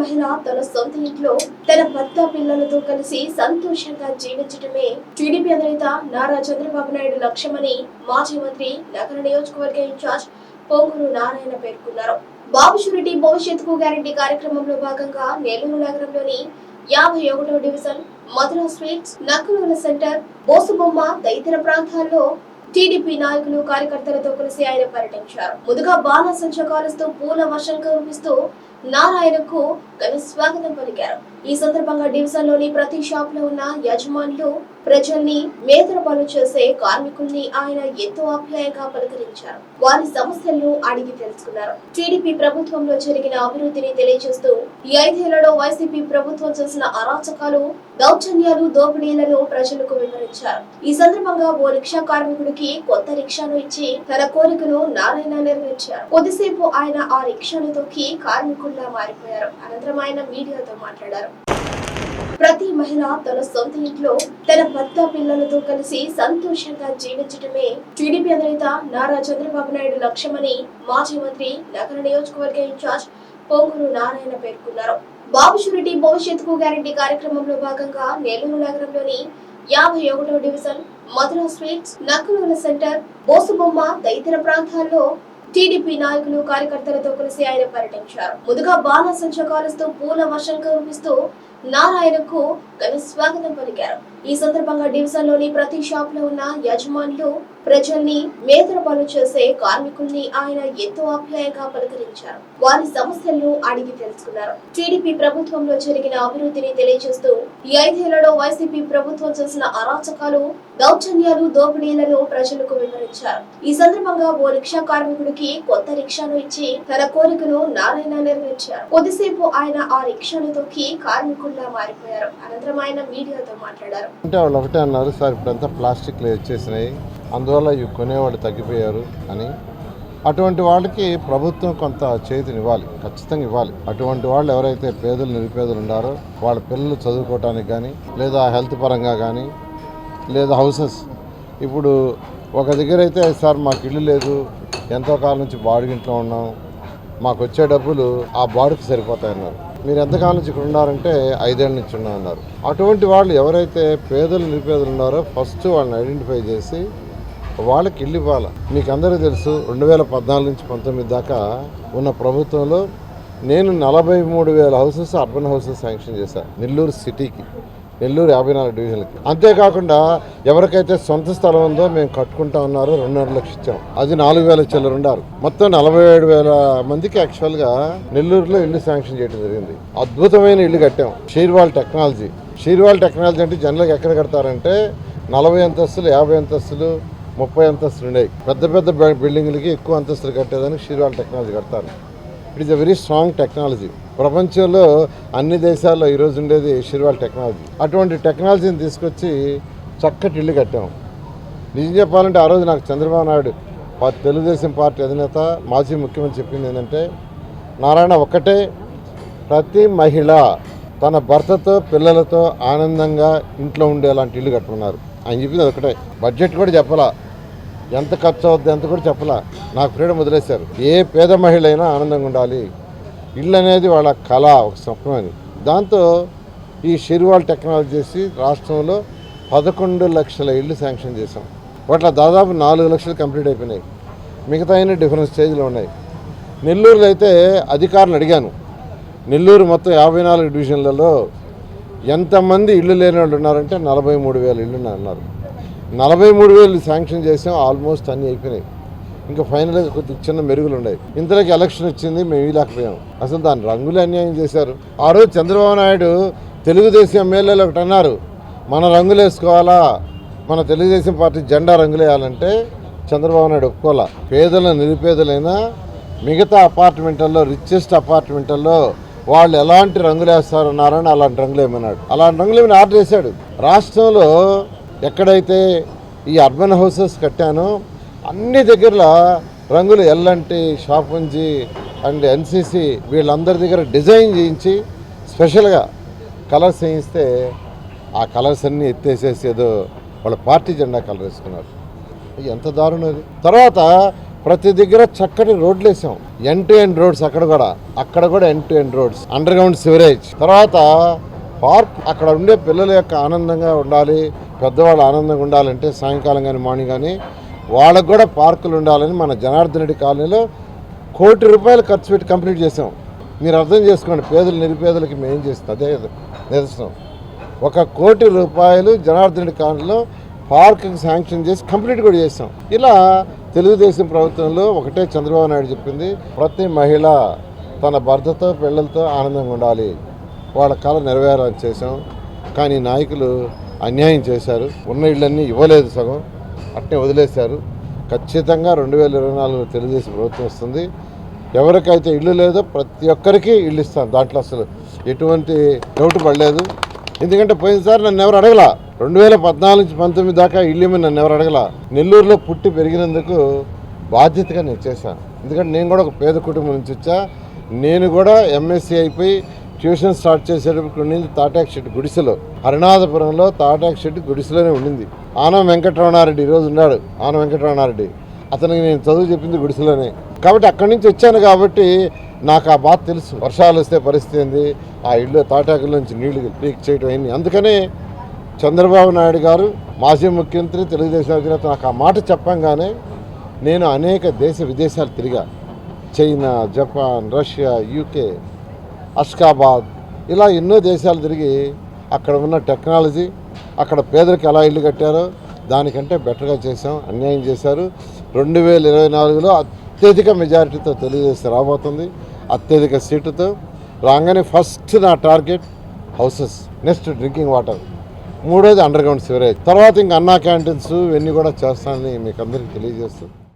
మహిళ తన సొంత ఇంట్లో తన భర్త పిల్లలతో కలిసి సంతోషంగా జీవించడమే టీడీపీ అధినేత నారా చంద్రబాబు నాయుడు లక్ష్యమని మాజీ మంత్రి నగర నియోజకవర్గ ఇన్ఛార్జ్ పొంగూరు నారాయణ పేర్కొన్నారు. బాబు షూరిటీ భవిష్యత్తుకు గ్యారంటీ కార్యక్రమంలో భాగంగా నెల్లూరు నగరంలోని యాభై ఒకటో డివిజన్ మధురా స్వీట్స్ నక్కులూల సెంటర్ బోసుబొమ్మ తదితర ప్రాంతాల్లో టీడీపీ నాయకులు కార్యకర్తలతో కలిసి ఆయన పర్యటించారు. ముందుగా బాణాసంచ కాలుస్తూ పూల వర్షం కురిపిస్తూ నారాయణకు ఘన స్వాగతం పలికారు. ఈ సందర్భంగా డివిజన్లోని ప్రతి షాప్లో ఉన్న యజమానులు ప్రజల్ని మేతర పనులు చేసే కార్మికుల్ని ఆయన ఎంతో ఆప్యాయంగా పలకరించారు. వారి సమస్యలను అడిగి తెలుసుకున్నారు. టీడీపీ ప్రభుత్వంలో జరిగిన అభివృద్ధిని తెలియజేస్తూ ఈ ఐదేళ్ళలో వైసీపీ ప్రభుత్వం చేసిన అరాచకాలు దౌర్జన్యాలు దోపిడీలను ప్రజలకు వివరించారు. ఈ సందర్భంగా ఓ రిక్షా కార్మికుడికి కొత్త రిక్షాను ఇచ్చి తన కోరికను నారాయణ నెరవేర్చారు. కొద్దిసేపు ఆయన ఆ రిక్షాను తొక్కి కార్మికుల్లా మారిపోయారు. అనంతరం ఆయన మీడియాతో మాట్లాడారు. ప్రతి మహిళ తన సొంత ఇంట్లో తన భర్త పిల్లలతో కలిసి సంతోషంగా జీవించడమే టీడీపీ అధినేత నారా చంద్రబాబు నాయుడు లక్ష్యమని మాజీ మంత్రి నగర నియోజకవర్గ ఇన్ఛార్జ్ పొంగూరు నారాయణ పేర్కొన్నారు. బాబు షూరిటీ భవిష్యత్తుకు గ్యారంటీ కార్యక్రమంలో భాగంగా నెల్లూరు నగరంలోని యాభై ఒకటో డివిజన్ మధుర స్వీట్స్ నక్కులూల సెంటర్ బోసుబొమ్మ తదితర ప్రాంతాల్లో టీడీపీ నాయకులు కార్యకర్తలతో కలిసి ఆయన పర్యటించారు. ముందుగా బాల కాలుస్తూ పూల వర్షం కురిపిస్తూ నారాయణకు ఘన స్వాగతం పలికారు. ఈ సందర్భంగా డివిజన్లోని ప్రతి షాప్లో ఉన్న యజమానులు ప్రజల్ని మేతర పనులు చేసే కార్మికుల్ని ఆయన ఎంతో ఆప్యాయంగా పలకరించారు. వారి సమస్యలను అడిగి తెలుసుకున్నారు. టీడీపీ ప్రభుత్వంలో జరిగిన అభివృద్ధిని తెలియజేస్తూ ఈ ఐదేళ్ళలో వైసీపీ ప్రభుత్వం చేసిన అరాచకాలు దౌర్జన్యాలు దోపిడీలను ప్రజలకు వివరించారు. ఈ సందర్భంగా ఓ రిక్షా కార్మికుడికి కొత్త రిక్షాను ఇచ్చి తన కోరికను నారాయణ నెరవేర్చారు. కొద్దిసేపు ఆయన ఆ రిక్షాను తొక్కి కార్మికుల్లా మారిపోయారు. అనంతరం ఆయన మీడియాతో మాట్లాడారు. అంటే వాళ్ళు ఒకటే అన్నారు సార్ ఇప్పుడంతా ప్లాస్టిక్లు వచ్చేసినాయి. అందువల్ల ఇవి కొనేవాళ్ళు తగ్గిపోయారు అని. అటువంటి వాళ్ళకి ప్రభుత్వం కొంత చేతిని ఇవ్వాలి ఖచ్చితంగా ఇవ్వాలి. అటువంటి వాళ్ళు ఎవరైతే పేదలు నిరుపేదలు ఉన్నారో వాళ్ళ పిల్లలు చదువుకోవటానికి కానీ లేదా హెల్త్ పరంగా కానీ లేదా హౌసెస్. ఇప్పుడు ఒక దగ్గర అయితే సార్ మాకు ఇల్లు లేదు ఎంతో కాలం నుంచి బాడిగింట్లో ఉన్నాం మాకు వచ్చే డబ్బులు ఆ బాడుకు సరిపోతాయన్నారు. మీరు ఎంతకాలం నుంచి ఇక్కడ ఉన్నారంటే ఐదేళ్ళ నుంచి ఉన్నారన్నారు అటువంటి వాళ్ళు ఎవరైతే పేదలు నిరుపేదలు ఉన్నారో ఫస్ట్ వాళ్ళని ఐడెంటిఫై చేసి వాళ్ళకి ఇల్లు ఇవ్వాలి? మీకు అందరూ తెలుసు రెండు వేల పద్నాలుగు నుంచి పంతొమ్మిది దాకా ఉన్న ప్రభుత్వంలో నేను నలభై మూడు వేల హౌసెస్ అర్బన్ హౌసెస్ శాంక్షన్ చేశాను నెల్లూరు సిటీకి నెల్లూరు యాభై నాలుగు డివిజన్లకి. అంతేకాకుండా ఎవరికైతే సొంత స్థలం ఉందో మేము కట్టుకుంటా ఉన్నారో రెండున్నర లక్షలు ఇచ్చాం. అది నాలుగు వేల చిల్లర ఉండారు మొత్తం నలభై ఏడు వేల మందికి యాక్చువల్గా నెల్లూరులో ఇల్లు శాంక్షన్ చేయడం జరిగింది. అద్భుతమైన ఇల్లు కట్టాం. Shear wall technology. షీర్వాల్ టెక్నాలజీ అంటే జనరల్గా ఎక్కడ కడతారంటే నలభై అంతస్తులు యాభై అంతస్తులు ముప్పై అంతస్తులు ఉన్నాయి పెద్ద పెద్ద బిల్డింగ్లకి ఎక్కువ అంతస్తులు కట్టేదానికి షీర్వాల్ టెక్నాలజీ కడతారు. It is a very strong technology ప్రపంచంలో అన్ని దేశాల్లో ఈరోజు ఉండేది షిర్వాల్ టెక్నాలజీ. అటువంటి టెక్నాలజీని తీసుకొచ్చి చక్కటి ఇల్లు కట్టాము నిజం చెప్పాలంటే ఆ రోజు నాకు చంద్రబాబు నాయుడు తెలుగుదేశం పార్టీ అధినేత మాజీ ముఖ్యమంత్రి చెప్పింది ఏంటంటే నారాయణ ఒక్కటే ప్రతి మహిళ తన భర్తతో పిల్లలతో ఆనందంగా ఇంట్లో ఉండేలాంటి ఇల్లు కట్టుకున్నారు. ఆయన చెప్పింది ఒకటే. బడ్జెట్ కూడా చెప్పలా? ఎంత ఖర్చు అవుద్ది ఎంత కూడా చెప్పలా. నాకు ఫ్రీడమ్ వదిలేశారు. ఏ పేద మహిళ అయినా ఆనందంగా ఉండాలి. ఇల్లు అనేది వాళ్ళ కళ ఒక స్వప్నం అని దాంతో ఈ షిర్వాల్ టెక్నాలజీ చేసి రాష్ట్రంలో పదకొండు లక్షల ఇళ్ళు శాంక్షన్ చేశాం. వాటిలో దాదాపు నాలుగు లక్షలు కంప్లీట్ అయిపోయినాయి. మిగతా అయిన డిఫరెంట్ స్టేజ్లో ఉన్నాయి. నెల్లూరులో అయితే అధికారులు అడిగాను. నెల్లూరు మొత్తం యాభై నాలుగు డివిజన్లలో ఎంతమంది ఇల్లు లేని వాళ్ళు ఉన్నారంటే నలభై మూడు వేల ఇళ్ళు అన్నారు నలభై మూడు వేలు శాంక్షన్ చేసాం ఆల్మోస్ట్ అన్నీ అయిపోయినాయి. ఇంకా ఫైనల్గా కొద్ది చిన్న మెరుగులు ఉన్నాయి ఇంతలోకి ఎలక్షన్ వచ్చింది మేము ఇవ్వలేకపోయాం అసలు దాని రంగులు అన్యాయం చేశారు. ఆ రోజు చంద్రబాబు నాయుడు తెలుగుదేశం ఎమ్మెల్యేలు ఒకటి అన్నారు మన రంగులు వేసుకోవాలా? మన తెలుగుదేశం పార్టీ జెండా రంగులు వేయాలంటే చంద్రబాబు నాయుడు ఒప్పుకోవాలా? పేదల నిరుపేదలైనా మిగతా అపార్ట్మెంట్లలో రిచెస్ట్ అపార్ట్మెంట్లలో వాళ్ళు ఎలాంటి రంగులు వేస్తారన్నారని అలాంటి రంగులు ఏమన్నాడు. అలాంటి రంగులు ఏమైనా ఆర్డర్ చేశాడు. రాష్ట్రంలో ఎక్కడైతే ఈ అర్బన్ హౌసెస్ కట్టానో అన్ని దగ్గరలో రంగులు ఎల్లంటి షాపుంజి అండ్ ఎన్సీసీ వీళ్ళందరి దగ్గర డిజైన్ చేయించి స్పెషల్గా కలర్స్ వేయిస్తే ఆ కలర్స్ అన్నీ ఎత్తేసేసి ఏదో వాళ్ళ పార్టీ జెండా కలర్ వేసుకున్నారు. ఎంత దారుణం అది తర్వాత ప్రతి దగ్గర చక్కటి రోడ్లు వేసాం. ఎన్ టు ఎండ్ రోడ్స్ అక్కడ కూడా. అక్కడ కూడా end to end roads. Underground sewerage తర్వాత పార్క్ అక్కడ ఉండే పిల్లల యొక్క ఆనందంగా ఉండాలి. పెద్దవాళ్ళు ఆనందంగా ఉండాలంటే సాయంకాలం కానీ మార్నింగ్ కానీ వాళ్ళకు కూడా పార్కులు ఉండాలని మన జనార్దన్ రెడ్డి కాలనీలో కోటి రూపాయలు ఖర్చు పెట్టి కంప్లీట్ చేసాం మీరు అర్థం చేసుకోండి పేదలు నిరుపేదలకి మేము చేస్తాం? అదే నిదర్శనం. ఒక కోటి రూపాయలు జనార్దన్ రెడ్డి కాలనీలో పార్కుకి శాంక్షన్ చేసి కంప్లీట్ కూడా చేసాం ఇలా తెలుగుదేశం ప్రభుత్వంలో ఒకటే చంద్రబాబు నాయుడు చెప్పింది ప్రతి మహిళ తన భర్తతో పిల్లలతో ఆనందంగా ఉండాలి. వాళ్ళ కళ నెరవేరాలని చేసాం కానీ నాయకులు అన్యాయం చేశారు. ఉన్న ఇళ్ళన్నీ ఇవ్వలేదు సగం. అట్నే వదిలేశారు. ఖచ్చితంగా రెండు వేల ఇరవై నాలుగు తెలుగుదేశం ప్రభుత్వం వస్తుంది. ఎవరికైతే ఇల్లు లేదో ప్రతి ఒక్కరికి ఇల్లు ఇస్తాను. దాంట్లో అసలు ఎటువంటి డౌట్ పడలేదు. ఎందుకంటే పోయినసారి నన్ను ఎవరు అడగల? రెండు వేల పద్నాలుగు నుంచి పంతొమ్మిది దాకా ఇల్లు నన్ను ఎవరు అడగల? నెల్లూరులో పుట్టి పెరిగినందుకు బాధ్యతగా నేను చేశాను. ఎందుకంటే నేను కూడా ఒక పేద కుటుంబం నుంచి వచ్చా. నేను కూడా ఎంఎస్సీ అయిపోయి ట్యూషన్ స్టార్ట్ చేసేటప్పుడు ఉండింది తాటాక్ షెడ్ గుడిసెలో. హరినాథపురంలో తాటాక్ షెడ్ గుడిసెలోనే ఉండింది. ఆనం వెంకటరమణారెడ్డి ఈరోజు ఉన్నాడు. ఆనం వెంకటరమణారెడ్డి. అతనికి నేను చదువు చెప్పింది గుడిసెలోనే. కాబట్టి అక్కడి నుంచి వచ్చాను కాబట్టి నాకు ఆ బాధ తెలుసు. వర్షాలు వస్తే పరిస్థితి ఏంది? ఆ ఇల్లు తాటాకుల నుంచి నీళ్ళు లీక్ చేయడం అయింది అందుకనే చంద్రబాబు నాయుడు గారు మాజీ ముఖ్యమంత్రి తెలుగుదేశం అధినేత నాకు ఆ మాట చెప్పంగానే నేను అనేక దేశ విదేశాలు తిరిగా. China Japan Russia UK Ashgabat. ఇలా ఎన్నో దేశాలు తిరిగి అక్కడ ఉన్న టెక్నాలజీ అక్కడ పేదలకు ఎలా ఇల్లు కట్టారో దానికంటే బెటర్గా చేసాం అన్యాయం చేశారు. రెండు వేల ఇరవై నాలుగులో అత్యధిక మెజారిటీతో తెలుగుదేశం రాబోతుంది అత్యధిక సీటుతో. రాగానే ఫస్ట్ నా target houses next drinking water. మూడోది అండర్ గ్రౌండ్ సివరేజ్ తర్వాత ఇంకా అన్నా క్యాంటీన్స్ ఇవన్నీ కూడా చేస్తానని మీకు అందరికీ తెలియజేస్తుంది